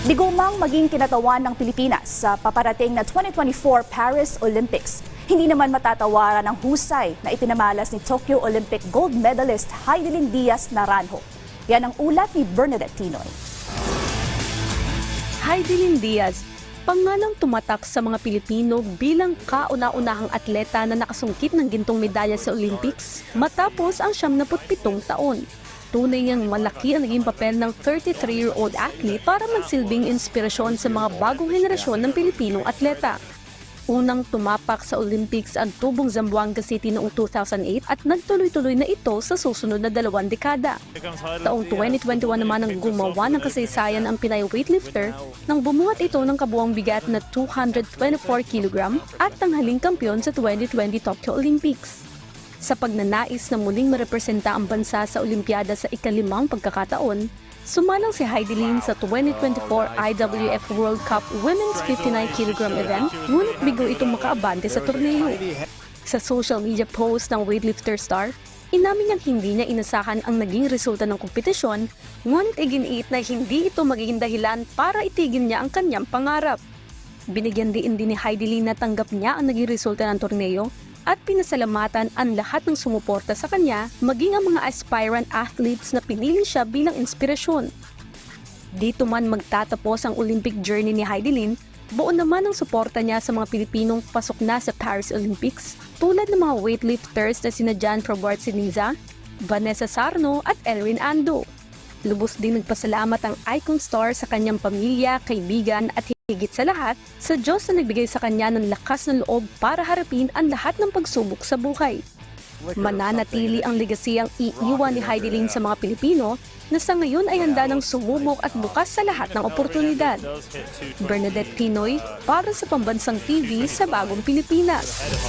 Digumang maging kinatawan ng Pilipinas sa paparating na 2024 Paris Olympics. Hindi naman matatawaran ang husay na ipinamalas ni Tokyo Olympic gold medalist Heidelin Diaz Naranjo. Yan ang ulat ni Bernadette Tinoy. Heidelin Diaz, pangalang tumatak sa mga Pilipino bilang kauna-unahang atleta na nakasungkit ng gintong medalya sa Olympics matapos ang 77 taon. Tunay niyang malaki ang naging papel ng 33-year-old athlete para magsilbing inspirasyon sa mga bagong henerasyon ng Pilipinong atleta. Unang tumapak sa Olympics ang tubong Zamboanga City noong 2008 at nagtuloy-tuloy na ito sa susunod na dalawang dekada. Taong 2021 naman ang gumawa ng kasaysayan ang Pinay weightlifter nang bumuhat ito ng kabuang bigat na 224 kg at tanghaling kampiyon sa 2020 Tokyo Olympics. Sa pagnanais na muling marepresenta ang bansa sa Olimpiada sa ikalimang pagkakataon, sumalang si Heidelin sa 2024 IWF World Cup Women's 59 kg event, ngunit bigo itong makaabante sa torneo. Sa social media post ng weightlifter star, inamin niyang hindi niya inasahan ang naging resulta ng kompetisyon, ngunit iginiit na hindi ito magiging dahilan para itigil niya ang kanyang pangarap. Binigyan din din ni Heidelin na tanggap niya ang naging resulta ng torneo at pinasalamatan ang lahat ng sumuporta sa kanya, maging ang mga aspirant athletes na pinili siya bilang inspirasyon. Dito man magtatapos ang Olympic journey ni Heidelin, buo naman ang suporta niya sa mga Pilipinong pasok na sa Paris Olympics, tulad ng mga weightlifters na sina Jan Probert Siniza, Vanessa Sarno at Elwin Ando. Lubos din nagpasalamat ang icon star sa kanyang pamilya, kaibigan at higit sa lahat, sa Diyos na nagbigay sa kanya ng lakas ng loob para harapin ang lahat ng pagsubok sa buhay. Mananatili ang legasiyang iiwan ni Heidelin sa mga Pilipino na sa ngayon ay handa ng sumubok at bukas sa lahat ng oportunidad. Bernadette Pinoy para sa Pambansang TV sa Bagong Pilipinas.